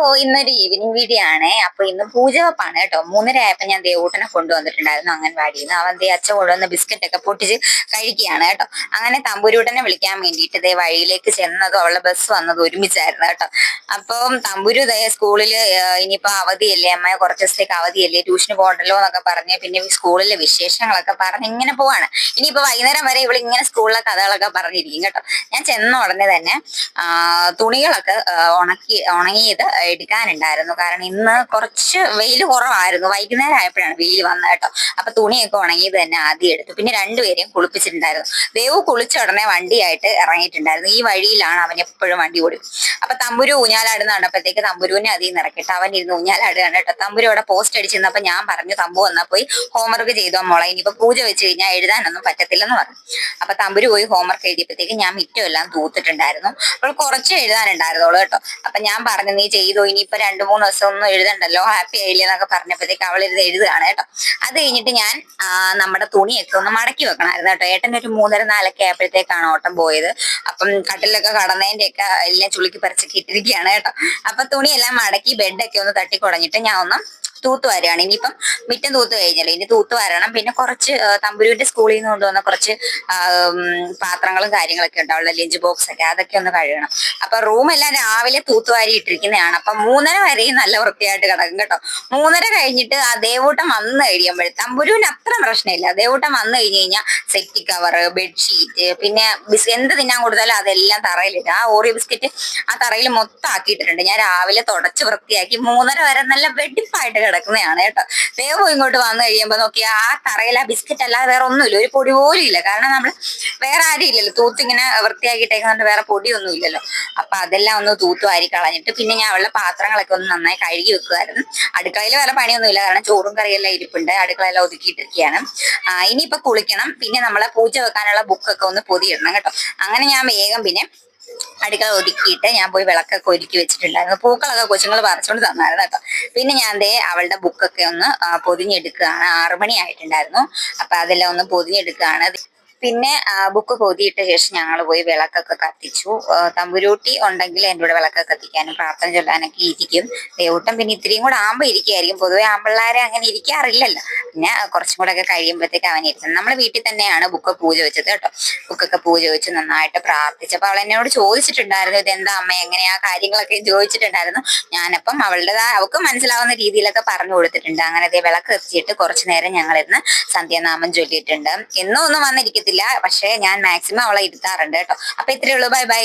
ഓ ഇന്നൊരു evening video ആണ്. അപ്പൊ ഇന്ന് പൂജ വെപ്പാണ് കേട്ടോ. മൂന്നര ആയപ്പോ ഞാൻ ദേവൂട്ടനെ കൊണ്ടുവന്നിട്ടുണ്ടായിരുന്നു അംഗൻവാടിയിൽ നിന്ന് അവൻ ദേ അച്ഛ കൊണ്ടുവന്ന ബിസ്ക്കറ്റ് ഒക്കെ പൊട്ടിച്ച് കഴിക്കുകയാണ് കേട്ടോ. അങ്ങനെ തമ്പുരൂട്ടനെ വിളിക്കാൻ വേണ്ടിയിട്ട് ദേ വഴിയിലേക്ക് ചെന്നതും അവളുടെ ബസ് വന്നതും ഒരുമിച്ചായിരുന്നു കേട്ടോ. അപ്പം തമ്പുരു ദേ സ്കൂളിൽ ഇനിയിപ്പോ അവധിയല്ലേ അമ്മ? കുറച്ച് ദിവസത്തേക്ക് അവധിയല്ലേ? ട്യൂഷന് പോകണ്ടല്ലോ എന്നൊക്കെ പറഞ്ഞ് പിന്നെ സ്കൂളിലെ വിശേഷങ്ങളൊക്കെ പറഞ്ഞ് ഇങ്ങനെ പോവാണ്. ഇനിയിപ്പോ വൈകുന്നേരം വരെ ഇവിടെ ഇങ്ങനെ സ്കൂളിലെ കഥകളൊക്കെ പറഞ്ഞിരിക്കും കേട്ടോ. ഞാൻ ചെന്ന ഉടനെ തന്നെ തുണികളൊക്കെ ഉണക്കി ഉണങ്ങിയത് എടുക്കാനുണ്ടായിരുന്നു. കാരണം ഇന്ന് കുറച്ച് വെയിൽ കുറവായിരുന്നു. വൈകുന്നേരം ആയപ്പോഴാണ് വെയിൽ വന്നത് കേട്ടോ. അപ്പൊ തുണിയൊക്കെ ഉണങ്ങിയത് തന്നെ ആദ്യം എടുത്തു. പിന്നെ രണ്ടുപേരെയും കുളിപ്പിച്ചിട്ടുണ്ടായിരുന്നു. ദേവു കുളിച്ച ഉടനെ വണ്ടിയായിട്ട് ഇറങ്ങിയിട്ടുണ്ടായിരുന്നു. ഈ വഴിയിലാണ് അവൻ എപ്പോഴും വണ്ടി ഓടി. അപ്പൊ തമ്പുരു ഊഞ്ഞാലാടുന്ന കണ്ടപ്പോഴത്തേക്ക് തമ്പുരുവിനെ അതിൽ നിന്ന് ഇറക്കിയിട്ട് അവൻ ഇരുന്ന് ഊഞ്ഞാലാടുകയാണ് കേട്ടോ. തമ്പുരു അവിടെ പോസ്റ്റ് അടിച്ചിരുന്നപ്പോ ഞാൻ പറഞ്ഞു തമ്പു വന്നാൽ പോയി ഹോംവർക്ക് ചെയ്തോ മോളെ. ഇനിയിപ്പോ പൂജ വെച്ച് കഴിഞ്ഞാൽ എഴുതാനൊന്നും പറ്റത്തില്ലെന്ന് പറഞ്ഞു. അപ്പൊ തമ്പുരു പോയി ഹോംവർക്ക് എഴുതിയപ്പോഴത്തേക്ക് ഞാൻ മിറ്റം എല്ലാം തൂത്തിട്ടുണ്ടായിരുന്നു. അപ്പോൾ കുറച്ച് എഴുതാനുണ്ടായിരുന്നുള്ളൂ കേട്ടോ. അപ്പൊ ഞാൻ പറഞ്ഞു നീ ചെയ്തോ ഇനിയിപ്പോ രണ്ടു മൂന്ന് ദിവസം ഒന്നും എഴുതണ്ടല്ലോ. ഹാപ്പി ആയില്ലേ എന്നൊക്കെ പറഞ്ഞപ്പോഴത്തേക്ക് അവൾ ഇരുന്ന് എഴുതുകയാണ് കേട്ടോ. അത് കഴിഞ്ഞിട്ട് ഞാൻ നമ്മുടെ തുണിയൊക്കെ ഒന്ന് മടക്കി വെക്കണമായിരുന്നു കേട്ടോ. ഏട്ടൻ ഒരു മൂന്നര നാലൊക്കെ ആയപ്പോഴത്തേക്കാണ് ഓട്ടം പോയത്. അപ്പം കട്ടിലൊക്കെ കടന്നതിന്റെ ഒക്കെ എല്ലാം ചുളുക്കി പറിച്ചൊക്കെ ഇട്ടിരിക്കുകയാണ് കേട്ടോ. അപ്പൊ തുണിയെല്ലാം മടക്കി ബെഡൊക്കെ ഒന്ന് തട്ടി തട്ടിക്കുടഞ്ഞിട്ട് ഞാൻ ഒന്ന് തൂത്ത് വരികയാണ്. ഇനിയിപ്പം മിറ്റം തൂത്ത് കഴിഞ്ഞല്ലോ. ഇനി തൂത്ത് വരണം. പിന്നെ കുറച്ച് തമ്പുരുവിന്റെ സ്കൂളിൽ നിന്ന് കൊണ്ടുവന്ന കുറച്ച് പാത്രങ്ങളും കാര്യങ്ങളൊക്കെ ഉണ്ടാവുള്ള ലഞ്ച് ബോക്സ് ഒക്കെ. അതൊക്കെ ഒന്ന് കഴുകണം. അപ്പൊ റൂമെല്ലാം രാവിലെ തൂത്തുവാരി ഇട്ടിരിക്കുന്നതാണ്. അപ്പൊ മൂന്നര വരെയും നല്ല വൃത്തിയായിട്ട് കിടക്കും കേട്ടോ. മൂന്നര കഴിഞ്ഞിട്ട് ആ ദേവൂട്ടം വന്ന് കഴിയുമ്പോൾ തമ്പുരുവിന് അത്ര പ്രശ്നമില്ല. ദേവൂട്ടം വന്നു കഴിഞ്ഞ് കഴിഞ്ഞാൽ സെറ്റി കവർ ബെഡ്ഷീറ്റ് പിന്നെ ബിസ് എന്ത് തിന്നാൻ കൊടുത്താലും അതെല്ലാം തറയിലിട്ട് ആ ഓറിയോ ബിസ്ക്കറ്റ് ആ തറയിൽ മൊത്തം ആക്കിയിട്ടുണ്ട് ഞാൻ രാവിലെ തുടച്ച് വൃത്തിയാക്കി മൂന്നര വരെ നല്ല വെടിപ്പായിട്ട് കിടക്കുന്നതാണ് കേട്ടോ. ദേവു ഇങ്ങോട്ട് വന്നു കഴിയുമ്പോൾ നോക്കിയ ആ തറയിൽ ആ ബിസ്ക്കറ്റ് അല്ലാതെ വേറെ ഒന്നുമില്ല. ഒരു പൊടി പോലും ഇല്ല. കാരണം നമ്മൾ വേറെ ആരും ഇല്ലല്ലോ. തൂത്തിങ്ങനെ വൃത്തിയാക്കിയിട്ടേക്കുന്നുണ്ട് വേറെ പൊടിയൊന്നും ഇല്ലല്ലോ. അപ്പൊ അതെല്ലാം ഒന്ന് തൂത്തു വാരി കളഞ്ഞിട്ട് പിന്നെ ഞാൻ അവളുടെ പാത്രങ്ങളൊക്കെ ഒന്ന് നന്നായി കഴുകി വെക്കുമായിരുന്നു അടുക്കളയിൽ വേറെ പണിയൊന്നുമില്ല കാരണം ചോറും കറിയെല്ലാം ഇരിപ്പുണ്ട്. അടുക്കളയെല്ലാം ഒതുക്കിയിട്ടിരിക്കുകയാണ്. ഇനിയിപ്പോ കുളിക്കണം. പിന്നെ നമ്മളെ പൂജ വെക്കാനുള്ള ബുക്കൊക്കെ ഒന്ന് പൊതിയിടണം കേട്ടോ. അങ്ങനെ ഞാൻ വേഗം പിന്നെ അടുക്കള ഒതുക്കിയിട്ട് ഞാൻ പോയി വിളക്കൊക്കെ ഒരുക്കി വെച്ചിട്ടുണ്ടായിരുന്നു. പൂക്കളൊക്കെ കൊച്ചുങ്ങൾ പറിച്ചുകൊണ്ട് തന്നായിരുന്നു കേട്ടോ. പിന്നെ ഞാൻ ദേ അവളുടെ ബുക്കൊക്കെ ഒന്ന് പൊതിഞ്ഞെടുക്കുകയാണ്. ആറുമണി ആയിട്ടുണ്ടായിരുന്നു അപ്പൊ അതെല്ലാം ഒന്ന് പൊതിഞ്ഞെടുക്കുകയാണ്. പിന്നെ ബുക്ക് പൊതിയിട്ട ശേഷം ഞങ്ങൾ പോയി വിളക്കൊക്കെ കത്തിച്ചു. തമ്പുരൂട്ടി ഉണ്ടെങ്കിൽ എന്റെ കൂടെ വിളക്കൊക്കെ കത്തിക്കാനും പ്രാർത്ഥന ചൊല്ലാനൊക്കെ ഇരിക്കും. ദേവൂട്ടം പിന്നെ ഇത്രയും കൂടെ ആകുമ്പോൾ ഇരിക്കുകയായിരിക്കും പൊതുവെ ആമ്പിള്ളേരെ അങ്ങനെ ഇരിക്കാറില്ലല്ലോ. പിന്നെ കുറച്ചും കൂടെ ഒക്കെ കഴിയുമ്പോഴത്തേക്ക് അവൻ ഇരിക്കുന്നത് നമ്മൾ വീട്ടിൽ തന്നെയാണ് ബുക്ക് പൂജ വെച്ചത് കേട്ടോ. ബുക്കൊക്കെ പൂജ വെച്ച് നന്നായിട്ട് പ്രാർത്ഥിച്ചപ്പോൾ അവൾ എന്നോട് ചോദിച്ചിട്ടുണ്ടായിരുന്നു എന്താ അമ്മ എങ്ങനെയാ? കാര്യങ്ങളൊക്കെ ചോദിച്ചിട്ടുണ്ടായിരുന്നു. ഞാനപ്പം അവളുടെ അവൾക്ക് മനസ്സിലാവുന്ന രീതിയിലൊക്കെ പറഞ്ഞു കൊടുത്തിട്ടുണ്ട്. അങ്ങനെ വിളക്ക് എത്തിയിട്ട് കുറച്ചു നേരം ഞങ്ങൾ ഇരുന്ന് സന്ധ്യാനാമം ചൊല്ലിയിട്ടുണ്ട്. എന്നും ഒന്നും വന്നിരിക്കത്തില്ല പക്ഷേ ഞാൻ മാക്സിമം അവളെ ഇരുത്താറുണ്ട് കേട്ടോ. അപ്പൊ ഇത്രയേ ഉള്ളൂ. Bye bye